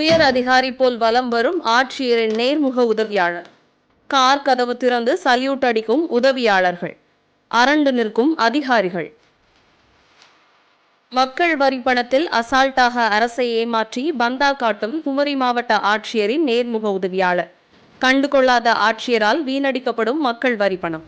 உயர் அதிகாரி போல் வலம் வரும் ஆட்சியரின் நேர்முக உதவியாளர். கார் கதவு திறந்து சல்யூட் அடிக்கும் உதவியாளர்கள். அரண்டு நிற்கும் அதிகாரிகள். மக்கள் வரி பணத்தில் அசால்ட்டாக அரசை ஏமாற்றி பந்தா காட்டும் குமரி மாவட்ட ஆட்சியரின் நேர்முக உதவியாளர். கண்டுகொள்ளாத ஆட்சியரால் வீணடிக்கப்படும் மக்கள் வரி பணம்.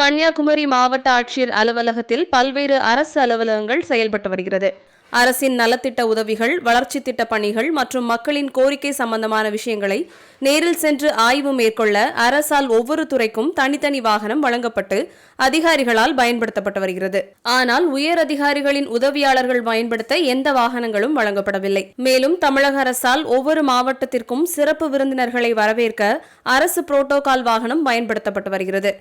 கன்னியாகுமரி மாவட்ட ஆட்சியர் அலுவலகத்தில் பல்வேறு அரசு அலுவலகங்கள் செயல்பட்டு வருகிறது. அரசின் நலத்திட்ட உதவிகள் வளர்ச்சி திட்ட பணிகள் மற்றும் மக்களின் கோரிக்கை சம்பந்தமான விஷயங்களை நேரில் சென்று ஆய்வு மேற்கொள்ள அரசால் ஒவ்வொரு துறைக்கும் தனித்தனி வாகனம் வழங்கப்பட்டு அதிகாரிகளால் பயன்படுத்தப்பட்டு வருகிறது. ஆனால் உயர் அதிகாரிகளின் உதவியாளர்கள் பயன்படுத்த எந்த வாகனங்களும் வழங்கப்படவில்லை. மேலும் தமிழக அரசால் ஒவ்வொரு மாவட்டத்திற்கும் சிறப்பு விருந்தினர்களை வரவேற்க அரசு புரோட்டோகால் வாகனம் பயன்படுத்தப்பட்டு வருகிறது.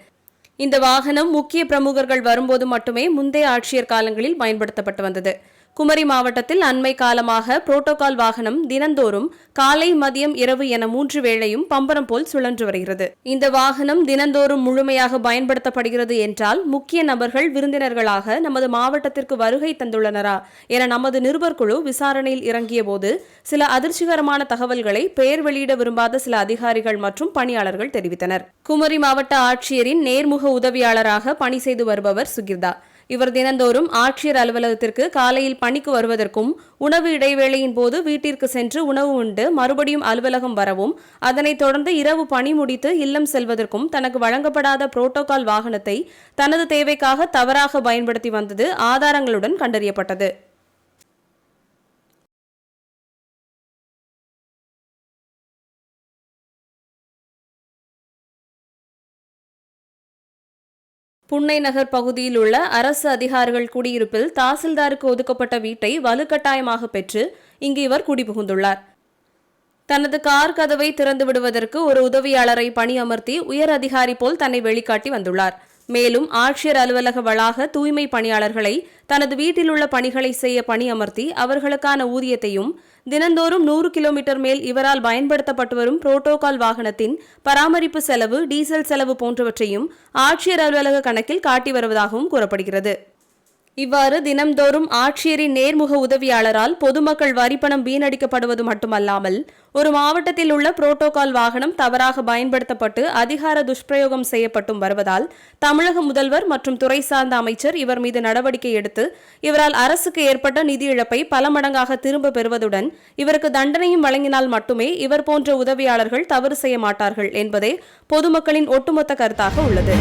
இந்த வாகனம் முக்கிய பிரமுகர்கள் வரும்போது மட்டுமே முந்தைய ஆட்சியர் காலங்களில் பயன்படுத்தப்பட்டு வந்தது. குமரி மாவட்டத்தில் அண்மை காலமாக புரோட்டோகால் வாகனம் தினந்தோறும் காலை மதியம் இரவு என மூன்று வேளையும் பம்பரம் போல் சுழன்று வருகிறது. இந்த வாகனம் தினந்தோறும் முழுமையாக பயன்படுத்தப்படுகிறது என்றால் முக்கிய நபர்கள் விருந்தினர்களாக நமது மாவட்டத்திற்கு வருகை தந்துள்ளனரா என நமது நிருபர் குழு விசாரணையில் இறங்கிய போது சில அதிர்ச்சிகரமான தகவல்களை பெயர் வெளியிட விரும்பாத சில அதிகாரிகள் மற்றும் பணியாளர்கள் தெரிவித்தனர். குமரி மாவட்ட ஆட்சியரின் நேர்முக உதவியாளராக பணி செய்து வருபவர் சுகிர்தா. இவர் தினந்தோறும் ஆட்சியர் அலுவலகத்திற்கு காலையில் பணிக்கு வருவதற்கும் உணவு இடைவேளையின் போது வீட்டிற்கு சென்று உணவு உண்டு மறுபடியும் அலுவலகம் வரவும் அதனைத் தொடர்ந்து இரவு பணி முடித்து இல்லம் செல்வதற்கும் தனக்கு வழங்கப்படாத புரோட்டோகால் வாகனத்தை தனது தேவைக்காக தவறாக பயன்படுத்தி வந்தது ஆதாரங்களுடன் கண்டறியப்பட்டது. புன்னை நகர் பகுதியில் உள்ள அரசு அதிகாரிகள் குடியிருப்பில் தாசில்தாருக்கு ஒதுக்கப்பட்ட வீட்டை வலுக்கட்டாயமாக பெற்று இங்கு இவர் குடிபுகுந்துள்ளார். தனது கார் கதவை திறந்து விடுவதற்கு ஒரு உதவியாளரை பணியமர்த்தி உயர் அதிகாரி போல் தன்னை வெளிக்காட்டி வந்துள்ளார். மேலும் ஆட்சியர் அலுவலக வளாக தூய்மை பணியாளர்களை தனது வீட்டில் உள்ள பணிகளை செய்ய பணியமர்த்தி அவர்களுக்கான ஊதியத்தையும் தினந்தோறும் நூறு கிலோமீட்டர் மேல் இவரால் பயன்படுத்தப்பட்டு வரும் புரோட்டோகால் வாகனத்தின் பராமரிப்பு செலவு டீசல் செலவு போன்றவற்றையும் ஆட்சியர் அலுவலக கணக்கில் காட்டி வருவதாகவும் கூறப்படுகிறது. இவ்வாறு தினம்தோறும் ஆட்சியரின் நேர்முக உதவியாளரால் பொதுமக்கள் வரிப்பணம் வீணடிக்கப்படுவது மட்டுமல்லாமல் ஒரு மாவட்டத்தில் உள்ள புரோட்டோகால் வாகனம் தவறாக பயன்படுத்தப்பட்டு அதிகார துஷ்பிரயோகம் செய்யப்பட்டும் வருவதால் தமிழக முதல்வர் மற்றும் துறை சார்ந்த அமைச்சர் இவர் மீது நடவடிக்கை எடுத்து இவரால் அரசுக்கு ஏற்பட்ட நிதி இழப்பை பல மடங்காக திரும்ப பெறுவதுடன் இவருக்கு தண்டனையும் வழங்கினால் மட்டுமே இவர் போன்ற உதவியாளர்கள் தவறு செய்ய மாட்டார்கள் என்பதே பொதுமக்களின் ஒட்டுமொத்த கருத்தாக உள்ளது.